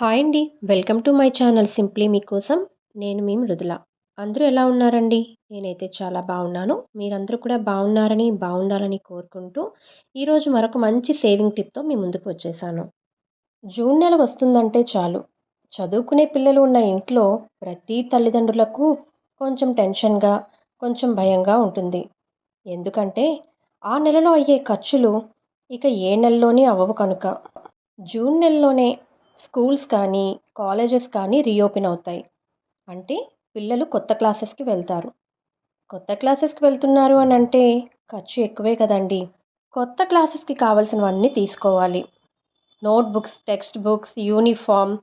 Hi అండి. Welcome to my channel simply మీకోసం నేను మీ మృదుల. అందరూ ఎలా ఉన్నారండి? నేనైతే చాలా బాగున్నాను. మీరందరూ కూడా బాగున్నారని బాగుండాలని కోరుకుంటూ ఈరోజు మరొక మంచి సేవింగ్ టిప్తో మీ ముందుకు వచ్చేసాను. జూన్ నెల వస్తుందంటే చాలు. చదువుకునే పిల్లలు ఉన్న ఇంట్లో ప్రతి తల్లిదండ్రులకు కొంచెం టెన్షన్గా కొంచెం భయంగా ఉంటుంది. ఎందుకంటే ఆ నెలలో అయ్యే ఖర్చులు ఇక ఏ నెలలోనే అవ్వవు కనుక. జూన్ నెలలోనే స్కూల్స్ కానీ కాలేజెస్ కానీ రీఓపెన్ అవుతాయి. అంటే పిల్లలు కొత్త క్లాసెస్కి వెళ్తారు. కొత్త క్లాసెస్కి వెళ్తున్నారు అని అంటే ఖర్చు ఎక్కువే కదండి. కొత్త క్లాసెస్కి కావాల్సినవన్నీ తీసుకోవాలి. నోట్బుక్స్ టెక్స్ట్ బుక్స్ యూనిఫామ్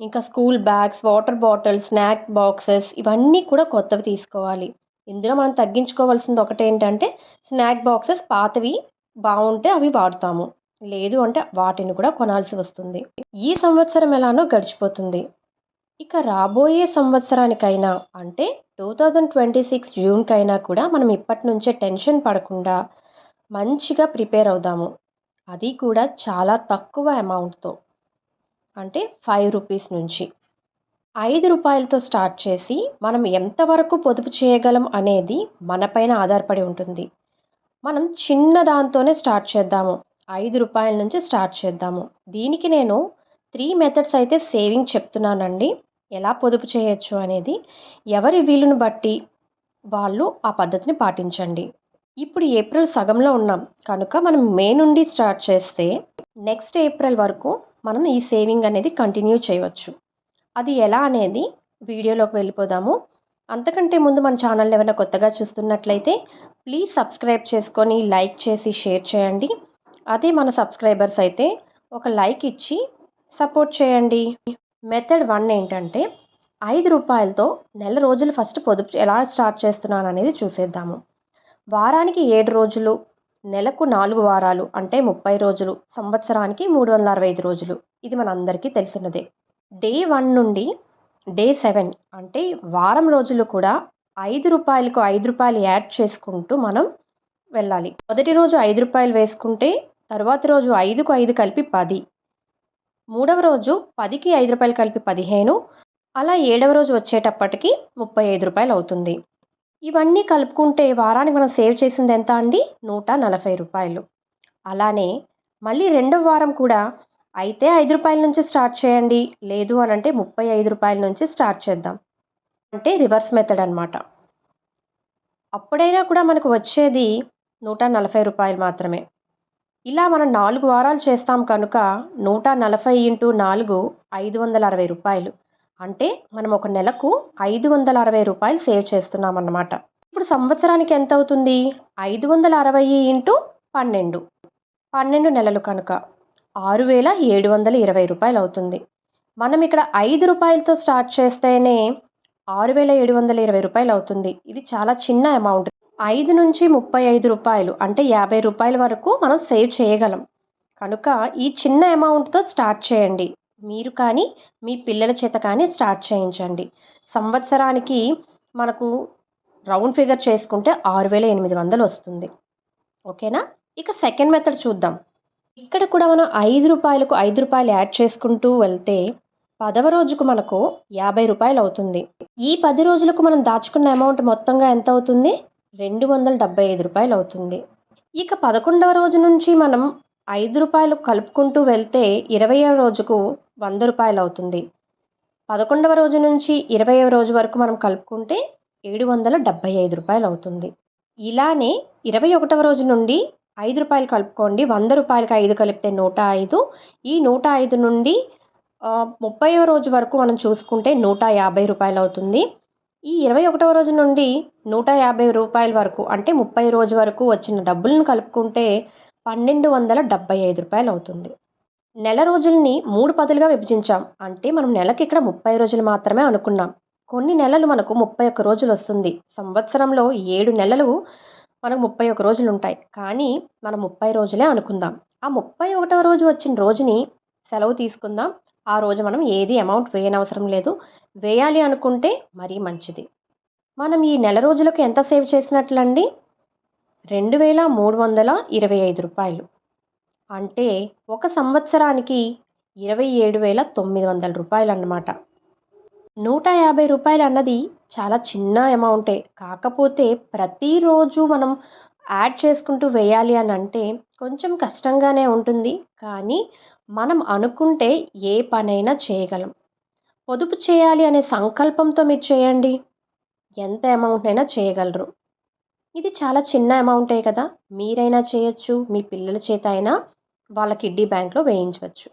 ఇంకా school bags water bottles snack boxes ఇవన్నీ కూడా కొత్తవి తీసుకోవాలి. ఇందులో మనం తగ్గించుకోవాల్సింది ఒకటి ఏంటంటే స్నాక్ బాక్సెస్ పాతవి బాగుంటే అవి వాడతాము. లేదు అంటే వాటిని కూడా కొనాల్సి వస్తుంది. ఈ సంవత్సరం ఎలానో గడిచిపోతుంది. ఇక రాబోయే సంవత్సరానికైనా అంటే టూ థౌజండ్ ట్వంటీ సిక్స్ జూన్కైనా కూడా మనం ఇప్పటి నుంచే టెన్షన్ పడకుండా మంచిగా ప్రిపేర్ అవుదాము. అది కూడా చాలా తక్కువ అమౌంట్తో. అంటే ఫైవ్ రూపీస్ నుంచి. ఐదు రూపాయలతో స్టార్ట్ చేసి మనం ఎంతవరకు పొదుపు చేయగలం అనేది మనపైన ఆధారపడి ఉంటుంది. మనం చిన్న దాంతోనే స్టార్ట్ చేద్దాము. ఐదు రూపాయల నుంచి స్టార్ట్ చేద్దాము. దీనికి నేను త్రీ మెథడ్స్ అయితే సేవింగ్ చెప్తున్నానండి. ఎలా పొదుపు చేయొచ్చు అనేది ఎవరి వీలును బట్టి వాళ్ళు ఆ పద్ధతిని పాటించండి. ఇప్పుడు ఏప్రిల్ సగంలో ఉన్నాం. కనుక మనం మే నుండి స్టార్ట్ చేస్తే నెక్స్ట్ ఏప్రిల్ వరకు మనం ఈ సేవింగ్ అనేది కంటిన్యూ చేయవచ్చు. అది ఎలా అనేది వీడియోలోకి వెళ్ళిపోదాము. అంతకంటే ముందు మన ఛానల్ ఏమైనా కొత్తగా చూస్తున్నట్లయితే ప్లీజ్ సబ్స్క్రైబ్ చేసుకొని లైక్ చేసి షేర్ చేయండి. అదే మన సబ్స్క్రైబర్స్ అయితే ఒక లైక్ ఇచ్చి సపోర్ట్ చేయండి. మెథడ్ వన్ ఏంటంటే ఐదు రూపాయలతో నెల రోజులు ఫస్ట్ పొదుపు ఎలా స్టార్ట్ చేస్తున్నాను అనేది చూసేద్దాము. వారానికి ఏడు రోజులు నెలకు నాలుగు వారాలు అంటే ముప్పై రోజులు సంవత్సరానికి మూడు వందల అరవై ఐదు రోజులు. ఇది మనందరికీ తెలిసినదే. డే వన్ నుండి డే సెవెన్ అంటే వారం రోజులు కూడా ఐదు రూపాయలకు ఐదు రూపాయలు యాడ్ చేసుకుంటూ మనం వెళ్ళాలి. మొదటి రోజు ఐదు రూపాయలు వేసుకుంటే తర్వాత రోజు ఐదుకు ఐదు కలిపి పది. మూడవ రోజు పదికి ఐదు రూపాయలు కలిపి పదిహేను. అలా ఏడవ రోజు వచ్చేటప్పటికి ముప్పై ఐదు రూపాయలు అవుతుంది. ఇవన్నీ కలుపుకుంటే వారానికి మనం సేవ్ చేసింది ఎంత అండి? నూట నలభై రూపాయలు. అలానే మళ్ళీ రెండవ వారం కూడా అయితే ఐదు రూపాయల నుంచి స్టార్ట్ చేయండి. లేదు అని అంటే ముప్పై ఐదు రూపాయల నుంచి స్టార్ట్ చేద్దాం. అంటే రివర్స్ మెథడ్ అనమాట అప్పుడైనా కూడా మనకు వచ్చేది నూట నలభై రూపాయలు మాత్రమే. ఇలా మనం నాలుగు వారాలు చేస్తాం కనుక నూట నలభై ఇంటూ నాలుగు ఐదు వందల అరవై రూపాయలు. అంటే మనం ఒక నెలకు ఐదు వందల అరవై రూపాయలు సేవ్ చేస్తున్నాం అన్నమాట. ఇప్పుడు సంవత్సరానికి ఎంత అవుతుంది? ఐదు వందల అరవై ఇంటూ పన్నెండు. పన్నెండు నెలలు కనుక ఆరు వేల ఏడు వందల ఇరవై రూపాయలు అవుతుంది. మనం ఇక్కడ ఐదు రూపాయలతో స్టార్ట్ చేస్తేనే ఆరు వేల ఏడు వందల ఇరవై రూపాయలు అవుతుంది. ఇది చాలా చిన్న అమౌంట్. ఐదు నుంచి ముప్పై ఐదు రూపాయలు అంటే యాభై రూపాయల వరకు మనం సేవ్ చేయగలం. కనుక ఈ చిన్న అమౌంట్తో స్టార్ట్ చేయండి. మీరు కానీ మీ పిల్లల చేత కానీ స్టార్ట్ చేయించండి. సంవత్సరానికి మనకు రౌండ్ ఫిగర్ చేసుకుంటే ఆరు వేల ఎనిమిది వందలు వస్తుంది. ఓకేనా? ఇక సెకండ్ మెథడ్ చూద్దాం. ఇక్కడ కూడా మనం ఐదు రూపాయలకు ఐదు రూపాయలు యాడ్ చేసుకుంటూ వెళ్తే పదవ రోజుకు మనకు యాభై రూపాయలు అవుతుంది. ఈ పది రోజులకు మనం దాచుకున్న అమౌంట్ మొత్తంగా ఎంత అవుతుంది? రెండు వందల డెబ్బై ఐదు రూపాయలు అవుతుంది ఇక పదకొండవ రోజు నుంచి మనం ఐదు రూపాయలు కలుపుకుంటూ వెళ్తే ఇరవయవ రోజుకు వంద రూపాయలు అవుతుంది పదకొండవ రోజు నుంచి ఇరవైవ రోజు వరకు మనం కలుపుకుంటే ఏడు వందల డెబ్బై ఐదు రూపాయలు అవుతుంది ఇలానే ఇరవై ఒకటవ రోజు నుండి ఐదు రూపాయలు కలుపుకోండి. వంద రూపాయలకి ఐదు కలిపితే నూట ఐదు. ఈ నూట ఐదు నుండి ముప్పైవ రోజు వరకు మనం చూసుకుంటే నూట యాభై రూపాయలు అవుతుంది ఈ ఇరవై ఒకటవ రోజు నుండి నూట యాభై రూపాయల వరకు అంటే ముప్పై రోజు వరకు వచ్చిన డబ్బులను కలుపుకుంటే పన్నెండు వందల డెబ్బై ఐదు రూపాయలు అవుతుంది. నెల రోజుల్ని మూడు పదులుగా విభజించాం. అంటే మనం నెలకి ఇక్కడ ముప్పై రోజులు మాత్రమే అనుకున్నాం. కొన్ని నెలలు మనకు ముప్పై ఒక్క రోజులు వస్తుంది. సంవత్సరంలో ఏడు నెలలు మనకు ముప్పై ఒక రోజులు ఉంటాయి. కానీ మనం ముప్పై రోజులే అనుకుందాం. ఆ ముప్పై ఒకటవ రోజు వచ్చిన రోజుని సెలవు తీసుకుందాం. ఆ రోజు మనం ఏది అమౌంట్ వేయనవసరం లేదు. వేయాలి అనుకుంటే మరీ మంచిది. మనం ఈ నెల రోజులకు ఎంత సేవ్ చేసినట్లండి? రెండు వేల మూడు వందల ఇరవై ఐదు రూపాయలు. అంటే ఒక సంవత్సరానికి ఇరవై ఏడు వేల తొమ్మిది వందల రూపాయలు అన్నమాట నూట యాభై రూపాయలు అన్నది చాలా చిన్న అమౌంటే. కాకపోతే ప్రతిరోజు మనం యాడ్ చేసుకుంటూ వేయాలి అని అంటే కొంచెం కష్టంగానే ఉంటుంది. కానీ మనం అనుకుంటే ఏ పనైనా చేయగలం. పొదుపు చేయాలి అనే సంకల్పంతో మీరు చేయండి. ఎంత అమౌంట్ అయినా చేయగలరు. ఇది చాలా చిన్న అమౌంటే కదా. మీరైనా చేయొచ్చు. మీ పిల్లల చేత అయినా వాళ్ళ కిడ్డీ బ్యాంక్లో వేయించవచ్చు.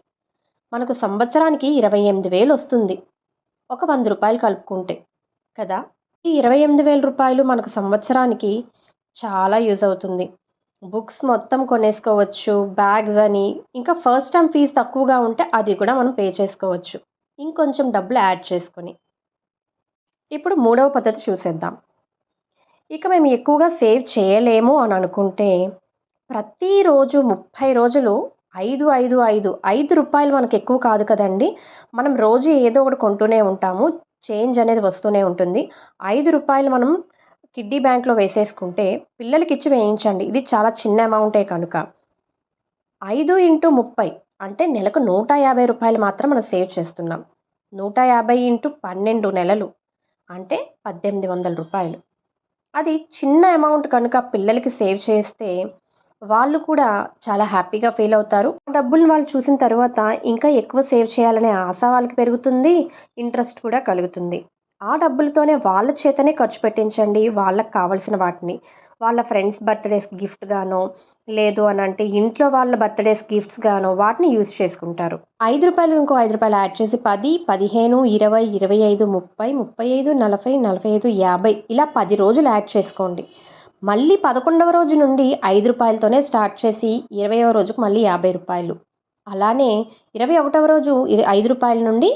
మనకు సంవత్సరానికి ఇరవై ఎనిమిది వేలు వస్తుంది. ఒక వంద రూపాయలు కలుపుకుంటే కదా. ఈ ఇరవై ఎనిమిది వేల రూపాయలు మనకు సంవత్సరానికి చాలా యూజ్ అవుతుంది. బుక్స్ మొత్తం కొనేసుకోవచ్చు. బ్యాగ్స్ అని. ఇంకా ఫస్ట్ టైం ఫీజు తక్కువగా ఉంటే అది కూడా మనం పే చేసుకోవచ్చు. ఇంకొంచెం డబ్బులు యాడ్ చేసుకొని. ఇప్పుడు మూడవ పద్ధతి చూసేద్దాం. ఇక మేము ఎక్కువగా సేవ్ చేయలేము అని అనుకుంటే ప్రతిరోజు ముప్పై రోజులు ఐదు ఐదు ఐదు ఐదు రూపాయలు మనకు ఎక్కువ కాదు కదండి. మనం రోజు ఏదో ఒకటి కొంటూనే ఉంటాము. చేంజ్ అనేది వస్తూనే ఉంటుంది. ఐదు రూపాయలు మనం కిడ్డీ బ్యాంక్లో వేసేసుకుంటే పిల్లలకి ఇచ్చి వేయించండి. ఇది చాలా చిన్న అమౌంటే కనుక. ఐదు ఇంటూ ముప్పై అంటే నెలకు నూట యాభై రూపాయలు మాత్రం మనం సేవ్ చేస్తున్నాం. నూట యాభై ఇంటూ పన్నెండు నెలలు అంటే పద్దెనిమిది వందల రూపాయలు. అది చిన్న అమౌంట్ కనుక పిల్లలకి సేవ్ చేస్తే వాళ్ళు కూడా చాలా హ్యాపీగా ఫీల్ అవుతారు. డబ్బులు వాళ్ళు చూసిన తర్వాత ఇంకా ఎక్కువ సేవ్ చేయాలనే ఆశ వాళ్ళకి పెరుగుతుంది ఇంట్రెస్ట్ కూడా కలుగుతుంది. ఆ డబ్బులతోనే వాళ్ళ చేతనే ఖర్చు పెట్టించండి వాళ్ళకి కావాల్సిన వాటిని. వాళ్ళ ఫ్రెండ్స్ బర్త్డేస్ గిఫ్ట్ గానో లేదు అని అంటే ఇంట్లో వాళ్ళ బర్త్డేస్ గిఫ్ట్స్ గానో వాటిని యూజ్ చేసుకుంటారు. ఐదు రూపాయలు ఇంకో ఐదు రూపాయలు యాడ్ చేసి పది పదిహేను ఇరవై ఇరవై ఐదు ముప్పై ముప్పై ఐదు నలభై నలభై ఐదు యాభై ఇలా పది రోజులు యాడ్ చేసుకోండి. మళ్ళీ పదకొండవ రోజు నుండి ఐదు రూపాయలతోనే స్టార్ట్ చేసి ఇరవైవ రోజుకు మళ్ళీ యాభై రూపాయలు. అలానే ఇరవై ఒకటవ రోజు ఐదు రూపాయల నుండి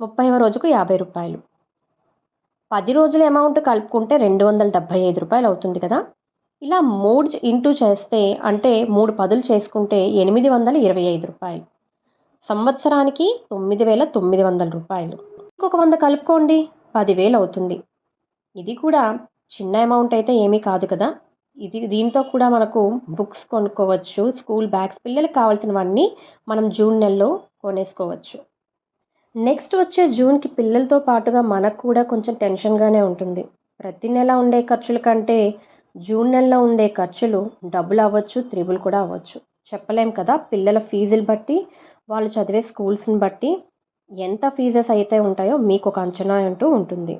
ముప్పైవ రోజుకు యాభై రూపాయలు. పది రోజుల అమౌంట్ కలుపుకుంటే రెండు వందల డెబ్భై ఐదు రూపాయలు అవుతుంది కదా. ఇలా మూడు ఇంటూ చేస్తే అంటే మూడు పదులు చేసుకుంటే ఎనిమిది వందల ఇరవై ఐదు రూపాయలు. సంవత్సరానికి తొమ్మిది వేల తొమ్మిది వందల రూపాయలు. ఇంకొక వంద కలుపుకోండి పదివేలు అవుతుంది. ఇది కూడా చిన్న అమౌంట్ అయితే ఏమీ కాదు కదా. ఇది దీంతో కూడా మనకు బుక్స్ కొనుక్కోవచ్చు స్కూల్ బ్యాగ్స్ పిల్లలకు కావాల్సినవన్నీ మనం జూన్ నెలలో కొనేసుకోవచ్చు. నెక్స్ట్ వచ్చే జూన్కి పిల్లలతో పాటుగా మనకు కూడా కొంచెం టెన్షన్గానే ఉంటుంది. ప్రతి నెల ఉండే ఖర్చుల కంటే జూన్ నెలలో ఉండే ఖర్చులు డబ్బులు అవ్వచ్చు త్రిబుల్ కూడా అవ్వచ్చు. చెప్పలేం కదా పిల్లల ఫీజులు బట్టి వాళ్ళు చదివే స్కూల్స్ని బట్టి ఎంత ఫీజెస్ అయితే ఉంటాయో మీకు ఒక అంచనా అంటూ ఉంటుంది.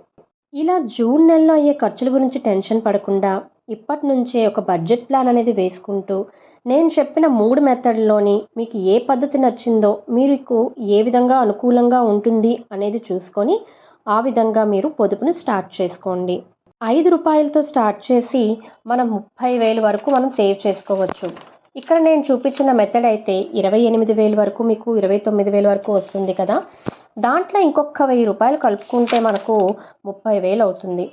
ఇలా జూన్ నెలలో అయ్యే ఖర్చుల గురించి టెన్షన్ పడకుండా ఇప్పటి నుంచే ఒక బడ్జెట్ ప్లాన్ అనేది వేసుకుంటూ నేను చెప్పిన మూడు మెథడ్లోని మీకు ఏ పద్ధతి నచ్చిందో మీకు ఏ విధంగా అనుకూలంగా ఉంటుంది అనేది చూసుకొని ఆ విధంగా మీరు పొదుపుని స్టార్ట్ చేసుకోండి. ఐదు రూపాయలతో స్టార్ట్ చేసి మనం ముప్పై వేలు వరకు మనం సేవ్ చేసుకోవచ్చు. ఇక్కడ నేను చూపించిన మెథడ్ అయితే ఇరవై ఎనిమిది వేలు వరకు మీకు ఇరవై తొమ్మిది వేలు వరకు వస్తుంది కదా. దాంట్లో ఇంకొక వెయ్యి రూపాయలు కలుపుకుంటే మనకు ముప్పై వేలు అవుతుంది.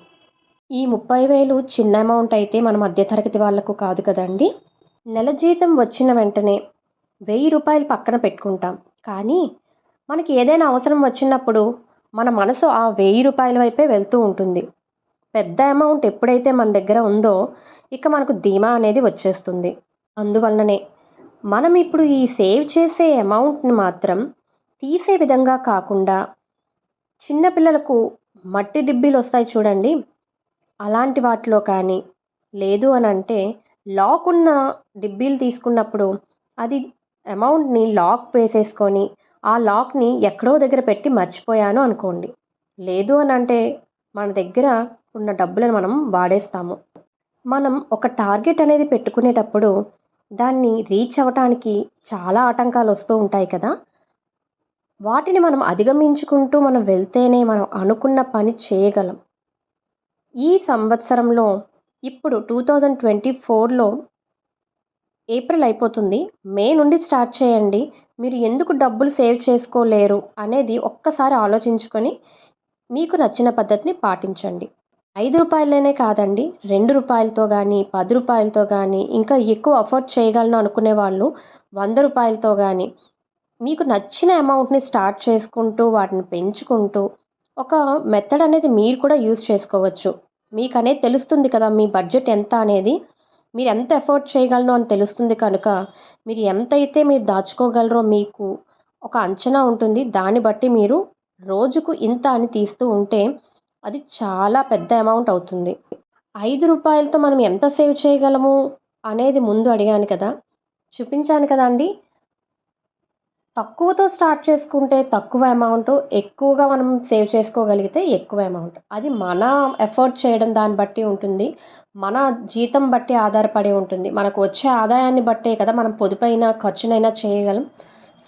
ఈ ముప్పై వేలు చిన్న అమౌంట్ అయితే మన మధ్యతరగతి వాళ్ళకు కాదు కదండి? నెల జీతం వచ్చిన వెంటనే వెయ్యి రూపాయలు పక్కన పెట్టుకుంటాం. కానీ మనకి ఏదైనా అవసరం వచ్చినప్పుడు మన మనసు ఆ వెయ్యి రూపాయల వైపే వెళ్తూ ఉంటుంది. పెద్ద అమౌంట్ ఎప్పుడైతే మన దగ్గర ఉందో ఇక మనకు ధీమా అనేది వచ్చేస్తుంది. అందువలననే మనం ఇప్పుడు ఈ సేవ్ చేసే అమౌంట్ని మాత్రం తీసే విధంగా కాకుండా చిన్నపిల్లలకు మట్టి డిబ్బీలు వస్తాయి చూడండి. అలాంటి వాటిలో కానీ లేదు అని అంటే లాక్ ఉన్న డిబ్బీలు తీసుకున్నప్పుడు అది అమౌంట్ని లాక్ వేసేసుకొని ఆ లాక్ని ఎక్కడో దగ్గర పెట్టి మర్చిపోయాను అనుకోండి. లేదు అని అంటే మన దగ్గర ఉన్న డబ్బులను మనం వాడేస్తాము. మనం ఒక టార్గెట్ అనేది పెట్టుకునేటప్పుడు దాన్ని రీచ్ అవ్వటానికి చాలా ఆటంకాలు వస్తూ ఉంటాయి కదా. వాటిని మనం అధిగమించుకుంటూ మనం వెళ్తేనే మనం అనుకున్న పని చేయగలం. ఈ సంవత్సరంలో ఇప్పుడు టూ థౌజండ్ ట్వంటీ ఫోర్లో ఏప్రిల్ అయిపోతుంది. మే నుండి స్టార్ట్ చేయండి. మీరు ఎందుకు డబ్బులు సేవ్ చేసుకోలేరు అనేది ఒక్కసారి ఆలోచించుకొని మీకు నచ్చిన పద్ధతిని పాటించండి. ఐదు రూపాయలనే కాదండి రెండు రూపాయలతో కానీ పది రూపాయలతో కానీ ఇంకా ఎక్కువ అఫోర్డ్ చేయగలను అనుకునే వాళ్ళు వంద రూపాయలతో కానీ మీకు నచ్చిన అమౌంట్ని స్టార్ట్ చేసుకుంటూ వాటిని పెంచుకుంటూ ఒక మెథడ్ అనేది మీరు కూడా యూస్ చేసుకోవచ్చు. మీకు అనేది తెలుస్తుంది కదా మీ బడ్జెట్ ఎంత అనేది. మీరు ఎంత ఎఫోర్డ్ చేయగలను అని తెలుస్తుంది కనుక మీరు ఎంత అయితే మీరు దాచుకోగలరో మీకు ఒక అంచనా ఉంటుంది. దాన్ని బట్టి మీరు రోజుకు ఇంత అని తీస్తూ ఉంటే అది చాలా పెద్ద అమౌంట్ అవుతుంది. ఐదు రూపాయలతో మనం ఎంత సేవ్ చేయగలము అనేది ముందు అడిగాను కదా. చూపించాను కదా అండి. తక్కువతో స్టార్ట్ చేసుకుంటే తక్కువ అమౌంట్ ఎక్కువగా మనం సేవ్ చేసుకోగలిగితే ఎక్కువ అమౌంట్. అది మన ఎఫర్ట్ చేయడం దాన్ని బట్టి ఉంటుంది. మన జీతం బట్టి ఆధారపడి ఉంటుంది. మనకు వచ్చే ఆదాయాన్ని బట్టే కదా మనం పొదుపైన ఖర్చునైనా చేయగలం.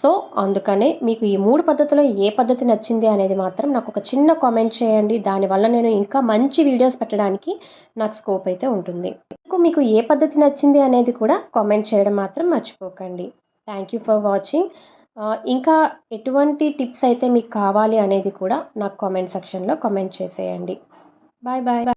సో అందుకనే మీకు ఈ మూడు పద్ధతిలో ఏ పద్ధతి నచ్చింది అనేది మాత్రం నాకు ఒక చిన్న కామెంట్ చేయండి. దానివల్ల నేను ఇంకా మంచి వీడియోస్ పెట్టడానికి నాకు స్కోప్ అయితే ఉంటుంది. మీకు ఏ పద్ధతి నచ్చింది అనేది కూడా కామెంట్ చేయడం మాత్రం మర్చిపోకండి. Thank you for watching. ఇంకా ఎటువంటి టిప్స్ అయితే మీకు కావాలి అనేది కూడా నాకు కామెంట్ సెక్షన్లో కామెంట్ చేసేయండి. Bye bye.